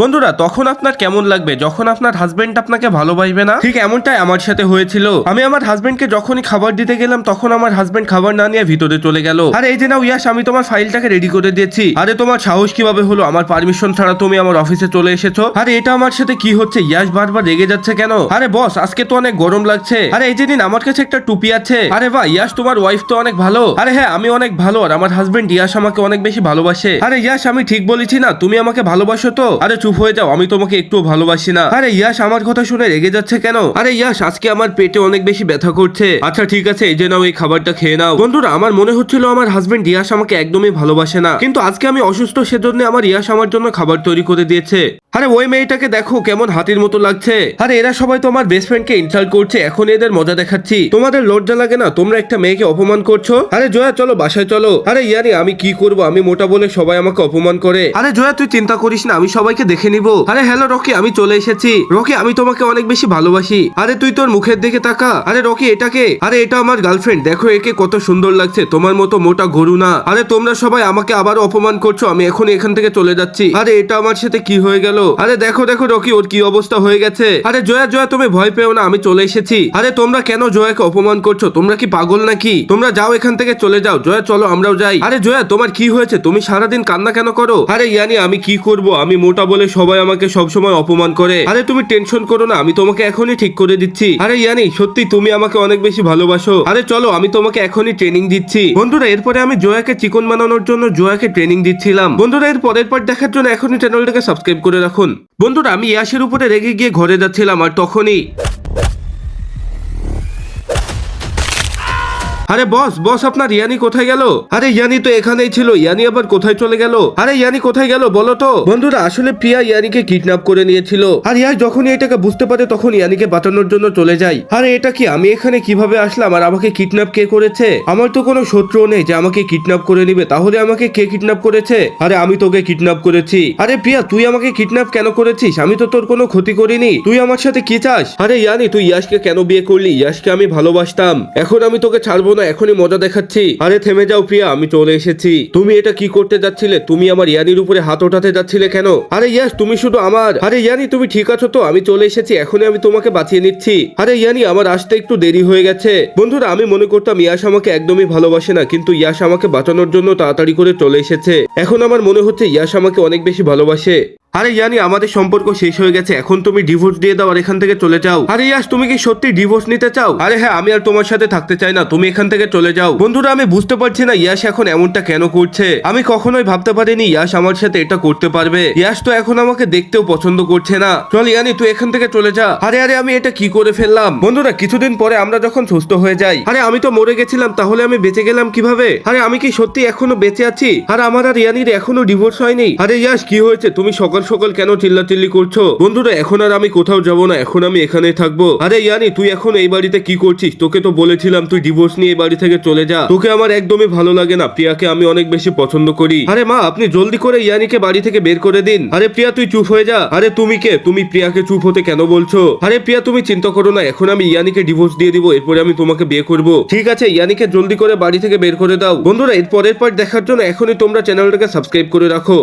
বন্ধুরা, তখন আপনার কেমন লাগবে? যখন আপনার হাজবেন্ড আপনাকে ভালোবাসবে না? ঠিক এমনটাই আমার সাথে হয়েছিল। আমি আমার হাজবেন্ডকে যখনই খাবার দিতে গেলাম, তখন আমার হাজবেন্ড খাবার না নিয়ে ভিতরে চলে গেল। আর, এই যে নাও, ইয়াস, আমি তোমার ফাইলটাকে রেডি করে দিয়েছি। আরে, তোমার সাহস কীভাবে হলো? আমার পারমিশন ছাড়া তুমি আমার অফিসে চলে এসেছ? আরে, এটা আমার সাথে কি হচ্ছে? ইয়াস, বারবার রেগে যাচ্ছে কেন? আরে বস আজকে তো অনেক গরম লাগছে। আরে, এই যে দিন আমার কাছে একটা টুপি আছে। আরে, বাহ, ইয়াস, তোমার ওয়াইফ তো অনেক ভালো। আরে হ্যাঁ আমি অনেক ভালো, আর আমার হাজবেন্ড ইয়াস আমাকে অনেক বেশি ভালোবাসে। আরে, ইয়াস, আমি ঠিক বলেছি না, তুমি আমাকে ভালোবাসো তো? আরে চুপ হয়ে যাও, আমি তোমাকে একটু ভালোবাসি না। আরে ইয়াস, আমার কথা শুনে রেগে যাচ্ছে কেন? আরে ইয়াস, আজকে আমার পেটে অনেক বেশি ব্যথা করছে। আচ্ছা ঠিক আছে, এই যে নাও, এই খাবারটা খেয়ে নাও। বন্ধুরা, আমার মনে হচ্ছিল আমার হাজবেন্ড ইয়াস আমাকে একদমই ভালোবাসে না। কিন্তু আজকে আমি অসুস্থ, সেজন্য আমার ইয়াস আমার জন্য খাবার তৈরি করে দিয়েছে। আরে ওই মেয়েটাকে দেখো, কেমন হাতির মতো লাগছে। আরে এরা সবাই তো আমার বেস্ট ফ্রেন্ডকে ইনসাল্ট করছে, এখন এদের মজা দেখাচ্ছি। তোমাদের লজ্জা লাগে না? তোমরা একটা মেয়েকে অপমান করছ? আরে জয়া, চলো, বাসায় চলো। আরে ইয়ানি আমি কি করব? আমি মোটা বলে সবাই আমাকে অপমান করে। আরে জয়া, তুই চিন্তা করিস না, আমি সবাইকে দেখে নিব? আরে হ্যালো রকি, আমি চলে এসেছি। রকি, আমি তোমাকে অনেক বেশি ভালোবাসি। আরে তুই তোর মুখের দিকে তাকা। আরে রকি এটাকে আরে এটা আমার গার্লফ্রেন্ড দেখো একে কত সুন্দর লাগছে। তোমার মতো মোটা গরু না। আরে তোমরা সবাই আমাকে আবারও অপমান করছ। আমি এখন এখান থেকে চলে যাচ্ছি। আরে এটা আমার সাথে কি হয়ে গেল? আরে দেখো দেখো রকি, ওর কি অবস্থা হয়ে গেছে। আরে জয়া জয়া, তুমি ভয় পেও না, আমি চলে এসেছি। আরে তোমরা কেন জয়াকে অপমান করছ? তোমরা কি পাগল নাকি? তোমরা যাও এখান থেকে চলে যাও। জয়া, চলো, আমরাও যাই। আরে জয়া, তোমার কি হয়েছে? তুমি সারাদিন কান্না কেন করো? আরে ইয়ানি, আমি কি করব? আমি মোটা বলে সবাই আমাকে সবসময় অপমান করে। আরে, তুমি টেনশন করো না, আমি তোমাকে এখনই ঠিক করে দিচ্ছি। আরে, ইয়ানি, সত্যি তুমি আমাকে অনেক বেশি ভালোবাসো। আরে, চলো, আমি তোমাকে এখনই ট্রেনিং দিচ্ছি। বন্ধুরা, এরপরে আমি জোয়াকে চিকন বানানোর জন্য জোয়াকে ট্রেনিং দিচ্ছিলাম। বন্ধুরা, এর পরের পর দেখার জন্য এখনই চ্যানেলটাকে সাবস্ক্রাইব করে রাখুন। বন্ধুরা, আমি ইয়াসের উপরে রেগে গিয়ে ঘরে যাচ্ছিলাম, আর তখনই আরে বস বস, আপনার ইয়ানি কোথায় গেল? আরে ইয়ানি তো এখানেই ছিল, ইয়ানি আবার কোথায় চলে গেল? আরে ইয়ানি কোথায় গেল বলো তো? বন্ধুরা, আসলে প্রিয়া ইয়ানিকে কিডন্যাপ করে নিয়েছিল। আর ইয়াস যখনই এটাকে বুঝতে পারে, তখন ইয়ানিকে বাঁচানোর জন্য চলে যায়। আরে এটা কি, আমি এখানে কীভাবে আসলাম, আর আমাকে কিডন্যাপ কে করেছে? আমার তো কোনো শত্রু নেই যে আমাকে কিডন্যাপ করে নিবে, তাহলে আমাকে কে কিডন্যাপ করেছে? আরে আমি তোকে কিডন্যাপ করেছি। আরে প্রিয়া, তুই আমাকে কিডন্যাপ কেন করেছিস? আমি তো তোর কোনো ক্ষতি করিনি। তুই আমার সাথে কি চাস? আরে ইয়ানি, তুই ইয়াসকে কেন বিয়ে করলি? ইয়াসকে আমি ভালোবাসতাম। এখন আমি তোকে ছাড়বো না, এখনই মজা দেখাচ্ছি। আরে, থেমে যাও প্রিয়া, আমি চলে এসেছি। তুমি এটা কি করতে যাচ্ছিলে? তুমি আমার ইয়ানির উপরে হাত ওঠাতে যাচ্ছিলে কেন? আরে, ইয়াস, তুমি শুধু আমার। আরে, ইয়ানি, তুমি ঠিক আছো তো? আমি চলে এসেছি, এখনই আমি তোমাকে বাঁচিয়ে নিচ্ছি। আরে, ইয়ানি, আমার আসতে একটু দেরি হয়ে গেছে। বন্ধুরা, আমি মনে করতাম ইয়াস আমাকে একদমই ভালোবাসে না, কিন্তু ইয়াস আমাকে বাঁচানোর জন্য তাড়াতাড়ি করে চলে এসেছে। এখন আমার মনে হচ্ছে ইয়াস আমাকে অনেক বেশি ভালোবাসে। আরে ইয়ানি, আমাদের সম্পর্ক শেষ হয়ে গেছে, এখন তুমি ডিভোর্স দিয়ে দাও আর এখান থেকে চলে যাও। আরে ইয়াস, তুমি কি সত্যি ডিভোর্স নিতে চাও? আরে হ্যাঁ আমি আর তোমার সাথে থাকতে চাই না, তুমি এখান থেকে চলে যাও। বন্ধুরা, আমি বুঝতে পারছি না ইয়াস এখন এমনটা কেন করছে। আমি কখনোই ভাবতে পারিনি ইয়াস আমার সাথে এটা করতে পারবে। ইয়াস তো এখন আমাকে দেখতেও পছন্দ করছে না। চল ইয়ানি, তুই এখান থেকে চলে যা। আরে আরে, আমি এটা কি করে ফেললাম? বন্ধুরা, কিছুদিন পরে আমরা যখন সুস্থ হয়ে যাই। আরে, আমি তো মরে গেছিলাম, তাহলে আমি বেঁচে গেলাম কীভাবে? আরে, আমি কি সত্যি এখনও বেঁচে আছি? আর আমার আর ইয়ানির এখনও ডিভোর্স হয়নি? আরে, ইয়াস, কি হয়েছে? তুমি সকাল সকাল কেন চিল্লাচিল্লি করছ? বন্ধুরা, এখন আর আমি কোথাও যাব না, এখন আমি এখানে থাকব। আরে ইয়ানি, তুই এখন এই বাড়িতে কি করছিস? তোকে তো বলেছিলাম তুই ডিভোর্স নিয়ে এই বাড়ি থেকে চলে যা। তোকে আমার একদমই ভালো লাগে না, প্রিয়াকে আমি অনেক বেশি পছন্দ করি। আরে মা, আপনি জলদি করে ইয়ানিকে বাড়ি থেকে বের করে দিন। আরে প্রিয়া, তুই চুপ হয়ে যা। আরে তুমি কে? তুমি প্রিয়াকে চুপ হতে কেন বলছো? আরে প্রিয়া, তুমি চিন্তা করো না, এখন আমি ইয়ানিকে ডিভোর্স দিয়ে দিব, এরপরে আমি তোমাকে বিয়ে করব। ঠিক আছে, ইয়ানিকে জলদি করে বাড়ি থেকে বের করে দাও। বন্ধুরা, এর পরের পার্ট দেখার জন্য এখনই তোমরা চ্যানেলটাকে সাবস্ক্রাইব করে রাখো।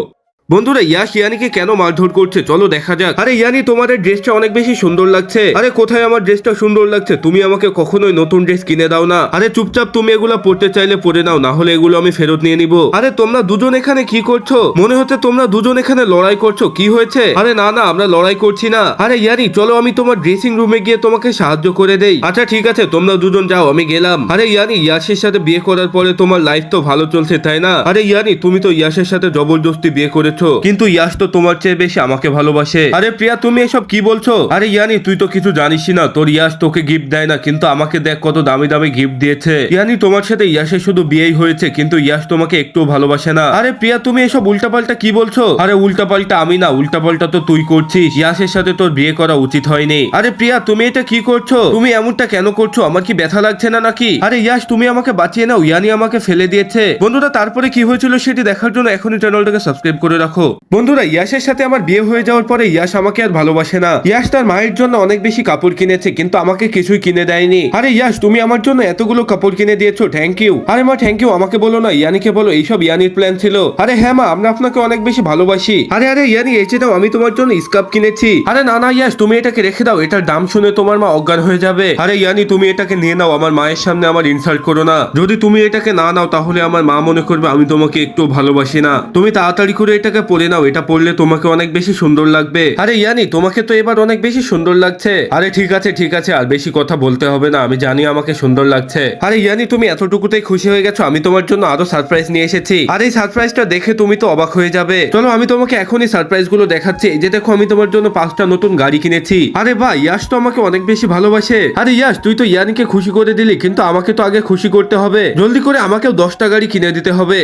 বন্ধুরা ইয়াস ইয়ানিকে কেন মারধর করছে? চলো দেখা যাক। আরে ইয়ানি, তোমাদের ড্রেসটা অনেক বেশি সুন্দর লাগছে। আরে কোথায় আমার ড্রেসটা সুন্দর লাগছে? তুমি আমাকে কখনোই নতুন ড্রেস কিনে দাও না। আরে চুপচাপ তুমি এগুলো পড়তে চাইলে পরে নাও, না হলে এগুলো আমি ফেরত নিয়ে নিব। আরে তোমরা দুজন এখানে কি করছ? মনে হচ্ছে তোমরা দুজন এখানে লড়াই করছ। কি হয়েছে? আরে না না, আমরা লড়াই করছি না। আরে ইয়ানি, চলো আমি তোমার ড্রেসিং রুমে গিয়ে তোমাকে সাহায্য করে দেই। আচ্ছা ঠিক আছে, তোমরা দুজন যাও, আমি গেলাম। আরে ইয়ানি, ইয়াসের সাথে বিয়ে করার পরে তোমার লাইফ তো ভালো চলছে, তাই না? আরে ইয়ানি, তুমি তো ইয়াসের সাথে জবরদস্তি বিয়ে করেছ। কিন্তু ইয়াস তো তোমার চেয়ে বেশি আমাকে ভালোবাসে। আরে প্রিয়া, তুমি এসব কি বলছো? আরে ইয়ানি, তুই তো কিছু জানিস না। তোর ইয়াস তোকে গিফট দেয় না, কিন্তু আমাকে দেখ কত দামি দামি গিফট দিয়েছে। ইয়ানি, তোমার সাথে ইয়াসের শুধু বিয়েই হয়েছে, কিন্তু ইয়াস তোমাকে একটু ভালোবাসে না। আরে প্রিয়া, তুমি এসব উল্টাপাল্টা কি বলছো? আরে উল্টাপাল্টা আমি না, উল্টাপাল্টা তো তুই করছিস। ইয়াসের সাথে তোর বিয়ে করা উচিত হয়নি। আরে প্রিয়া, তুমি এটা কি করছ? তুমি এমনটা কেন করছ? আমার কি ব্যথা লাগছে না নাকি? আরে ইয়াস, তুমি আমাকে বাঁচিয়ে নাও। ইয়ানি আমাকে ফেলে দিয়েছে। বন্ধুরা, তারপরে কি হয়েছিল সেটি দেখার জন্য এখনই চ্যানেলটাকে সাবস্ক্রাইব করে রাখো। রাখো। বন্ধুরা, ইয়াসের সাথে আমার বিয়ে হয়ে যাওয়ার পরে ইয়াস আমাকে আর ভালোবাসে না। ইয়াস তার মায়ের জন্য অনেক বেশি কাপড় কিনেছে, কিন্তু আমাকে কিছুই কিনে দেয়নি। আরে ইয়াস, তুমি আমার জন্য এতগুলো কাপড় কিনে দিয়েছ থ্যাংক ইউ আরে মা থ্যাংক ইউ আমাকে বলো না, ইয়ানিকে বলো, এইসব ইয়ানির প্ল্যান ছিল। আরে হ্যাঁ মা, আমরা আপনাকে অনেক বেশি ভালোবাসি। আরে আরে, ইয়ানি যে দাও আমি তোমার জন্য স্কার্ফ কিনেছি। আরে না না, ইয়াস, তুমি এটাকে রেখে দাও, এটার দাম শুনে তোমার মা অজ্ঞান হয়ে যাবে। আরে ইয়ানি, তুমি এটাকে নিয়ে নাও, আমার মায়ের সামনে আমার ইনসাল্ট করো না। যদি তুমি এটাকে না নাও, তাহলে আমার মা মনে করবে আমি তোমাকে একটু ভালোবাসি না। তুমি তাড়াতাড়ি করে এটাকে পরে নাও, এটা পরলে তোমাকে অনেক বেশি সুন্দর লাগবে। আরে ইয়ানি, তোমাকে তো এবার অনেক বেশি সুন্দর লাগছে। আরে ঠিক আছে ঠিক আছে, আর বেশি কথা বলতে হবে না, আমি জানি আমাকে সুন্দর লাগছে। আরে ইয়ানি, তুমি এতটুকুতেই খুশি হয়ে গেছো, আমি তোমার জন্য আরও সারপ্রাইজ নিয়ে এসেছি। আর এই সারপ্রাইজটা দেখে তুমি তো অবাক হয়ে যাবে। চলো, আমি তোমাকে এখনই সারপ্রাইজগুলো দেখাচ্ছি, এই যে দেখো, আমি তোমার জন্য পাঁচটা নতুন গাড়ি কিনেছি। আরে ভাই, ইয়াস তো আমাকে অনেক বেশি ভালোবাসে। আরে ইয়াস, তুই তো ইয়ানিকে খুশি করে দিলি, কিন্তু আমাকে তো আগে খুশি করতে হবে। জলদি করে আমাকেও দশটা গাড়ি কিনে দিতে হবে।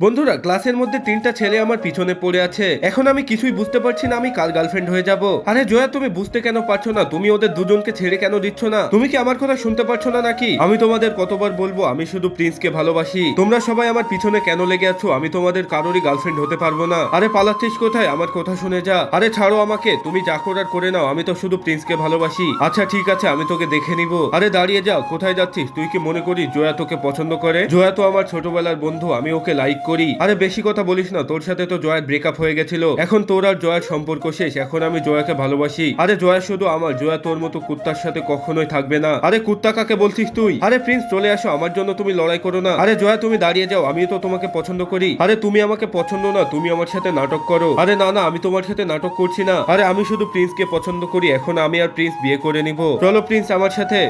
বন্ধুরা, ক্লাসের মধ্যে তিনটা ছেলে আমার পিছনে পড়ে আছে। এখন আমি কিছুই বুঝতে পারছি না, আমি কার গার্লফ্রেন্ড হয়ে যাব। আরে জয়া, তুমি বুঝতে কেন পারছ না? তুমি ওদের দুজনকে ছেড়ে কেন দিচ্ছ না? তুমি কি আমার কথা শুনতে পারছ না নাকি? আমি তোমাদের কতবার বলব, আমি শুধু প্রিন্সকে ভালোবাসি। তোমরা সবাই আমার পিছনে কেন লেগে আছো? আমি তোমাদের কারোরই গার্লফ্রেন্ড হতে পারব না। আরে পালাচ্ছিস কোথায়? আমার কথা শুনে যা। আরে ছাড়ো আমাকে, তুমি যা করার করে নাও, আমি তো শুধু প্রিন্সকে ভালোবাসি। আচ্ছা ঠিক আছে, আমি তোকে দেখে নিব। আরে দাঁড়িয়ে যাও, কোথায় যাচ্ছিস? তুই কি মনে করিস জয়া তোকে পছন্দ করে? জয়া তো আমার ছোটবেলার বন্ধু, আমি ওকে লাইক করি। আরে বেশি কথা বলিস না, তোর সাথে তো জয়ার ব্রেকআপ হয়ে গেছিল। এখন তোর আর জয়ার সম্পর্ক শেষ, এখন আমি জয়াকে ভালোবাসি। আরে জয়া শুধু আমার, জয়া তোর মতো কুত্তার সাথে কখনোই থাকবে না। আরে কুত্তা কাকে বলছিস তুই? আরে প্রিন্স, চলে আসো, আমার জন্য তুমি লড়াই করো না। আরে জয়া, তুমি দাঁড়িয়ে যাও আমি তো তোমাকে পছন্দ করি। আরে তুমি আমাকে পছন্দ না, তুমি আমার সাথে নাটক করো। আরে না না, আমি তোমার সাথে নাটক করছি না। আরে আমি শুধু প্রিন্সকে পছন্দ করি, এখন আমি আর প্রিন্স বিয়ে করে নিব। চলো প্রিন্স, আমার সাথে।